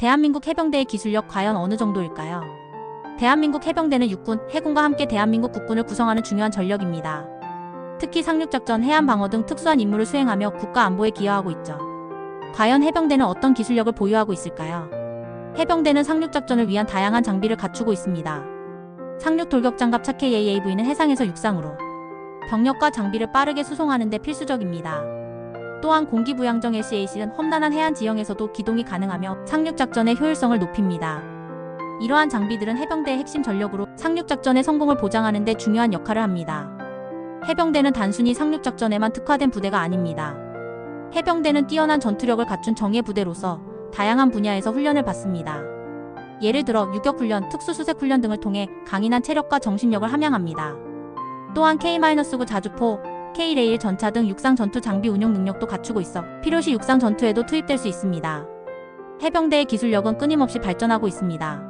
대한민국 해병대의 기술력 과연 어느 정도일까요? 대한민국 해병대는 육군, 해군과 함께 대한민국 국군을 구성하는 중요한 전력입니다. 특히 상륙작전, 해안방어 등 특수한 임무를 수행하며 국가 안보에 기여하고 있죠. 과연 해병대는 어떤 기술력을 보유하고 있을까요? 해병대는 상륙작전을 위한 다양한 장비를 갖추고 있습니다. 상륙 돌격장갑 차케 AAV는 해상에서 육상으로 병력과 장비를 빠르게 수송하는 데 필수적입니다. 또한 공기부양정 LCAC는 험난한 해안 지형에서도 기동이 가능하며 상륙작전의 효율성을 높입니다. 이러한 장비들은 해병대의 핵심 전력으로 상륙작전의 성공을 보장하는 데 중요한 역할을 합니다. 해병대는 단순히 상륙작전에만 특화된 부대가 아닙니다. 해병대는 뛰어난 전투력을 갖춘 정예 부대로서 다양한 분야에서 훈련을 받습니다. 예를 들어 유격훈련, 특수수색훈련 등을 통해 강인한 체력과 정신력을 함양합니다. 또한 K-9 자주포, K-레일 전차 등 육상 전투 장비 운용 능력도 갖추고 있어 필요시 육상 전투에도 투입될 수 있습니다. 해병대의 기술력은 끊임없이 발전하고 있습니다.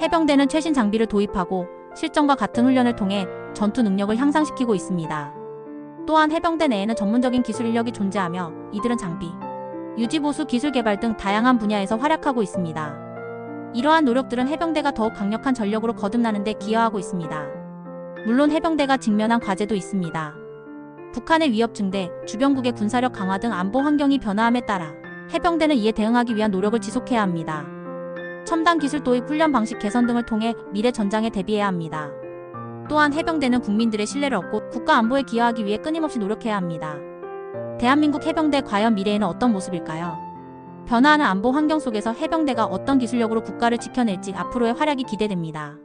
해병대는 최신 장비를 도입하고 실전과 같은 훈련을 통해 전투 능력을 향상시키고 있습니다. 또한 해병대 내에는 전문적인 기술 인력이 존재하며 이들은 장비, 유지보수 기술 개발 등 다양한 분야에서 활약하고 있습니다. 이러한 노력들은 해병대가 더욱 강력한 전력으로 거듭나는 데 기여하고 있습니다. 물론 해병대가 직면한 과제도 있습니다. 북한의 위협 증대, 주변국의 군사력 강화 등 안보 환경이 변화함에 따라 해병대는 이에 대응하기 위한 노력을 지속해야 합니다. 첨단 기술 도입 훈련 방식 개선 등을 통해 미래 전장에 대비해야 합니다. 또한 해병대는 국민들의 신뢰를 얻고 국가 안보에 기여하기 위해 끊임없이 노력해야 합니다. 대한민국 해병대 과연 미래에는 어떤 모습일까요? 변화하는 안보 환경 속에서 해병대가 어떤 기술력으로 국가를 지켜낼지 앞으로의 활약이 기대됩니다.